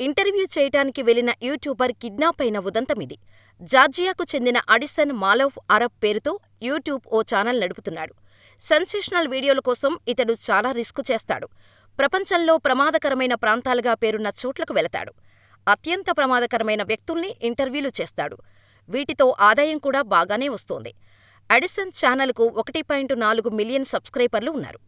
Interview చేయటానికి వెళ్ళిన YouTuber kidnap అయిన ఉదంతమిది. జార్జియాకు చెందిన అడిసన్ మాలోవ్ అరబ్ పేరుతో యూట్యూబ్ ఓ ఛానల్ నడుపుతున్నాడు. సెన్సేషనల్ వీడియోల కోసం ఇతడు చాలా రిస్క్ చేస్తాడు. ప్రపంచంలో ప్రమాదకరమైన ప్రాంతాలుగా పేరున్న చోట్లకు వెళతాడు. అత్యంత ప్రమాదకరమైన వ్యక్తుల్ని ఇంటర్వ్యూలు చేస్తాడు. వీటితో ఆదాయం కూడా బాగానే వస్తోంది. అడిసన్ ఛానల్కు ఒకటి పాయింట్ నాలుగు మిలియన్ సబ్స్క్రైబర్లు ఉన్నారు.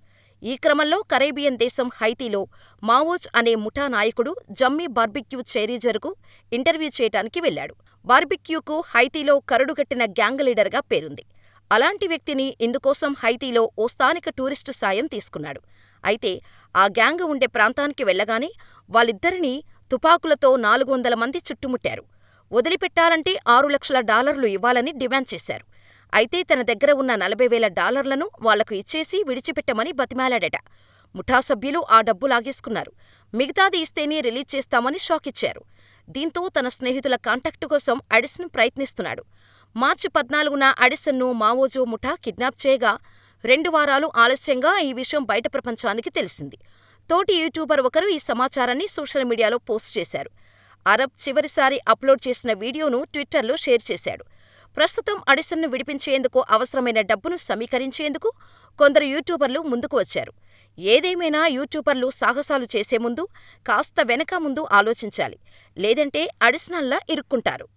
ఈ క్రమంలో కరేబియన్ దేశం హైతీలో మావోజ్ అనే ముఠా నాయకుడు జమ్మీ బార్బిక్యూ చేరీజరుకు ఇంటర్వ్యూ చేయటానికి వెళ్ళాడు. బార్బిక్యూకు హైతీలో కరడుగట్టిన గ్యాంగ్ లీడర్గా పేరుంది. అలాంటి వ్యక్తిని ఇందుకోసం హైతీలో ఓ స్థానిక టూరిస్టు సాయం తీసుకున్నాడు. అయితే ఆ గ్యాంగ్ ఉండే ప్రాంతానికి వెళ్ళగానే వాళ్ళిద్దరినీ తుపాకులతో నాలుగు వందల మంది చుట్టుముట్టారు. వదిలిపెట్టాలంటే ఆరు లక్షల డాలర్లు ఇవ్వాలని డిమాండ్ చేశారు. అయితే తన దగ్గర ఉన్న నలభై వేల డాలర్లను వాళ్ళకు ఇచ్చేసి విడిచిపెట్టమని బతిమాలాడట. ముఠా సభ్యులు ఆ డబ్బు లాగేసుకున్నారు. మిగతాది ఇస్తేనే రిలీజ్ చేస్తామని షాకిచ్చారు. దీంతో తన స్నేహితుల కాంటాక్టు కోసం అడిసన్ ప్రయత్నిస్తున్నాడు. మార్చి పద్నాలుగున అడిసన్ను మావోజో ముఠా కిడ్నాప్ చేయగా రెండు వారాలు ఆలస్యంగా ఈ విషయం బయట ప్రపంచానికి తెలిసింది. తోటి యూట్యూబర్ ఒకరు ఈ సమాచారాన్ని సోషల్ మీడియాలో పోస్ట్ చేశారు. అరబ్ చివరిసారి అప్లోడ్ చేసిన వీడియోను ట్విట్టర్లో షేర్ చేశాడు. ప్రస్తుతం అడిసన్ను విడిపించేందుకు అవసరమైన డబ్బును సమీకరించేందుకు కొందరు యూట్యూబర్లు ముందుకు వచ్చారు. ఏదేమైనా యూట్యూబర్లు సాహసాలు చేసే ముందు కాస్త వెనక ముందు ఆలోచించాలి. లేదంటే అడిషనల్లా ఇరుక్కుంటారు.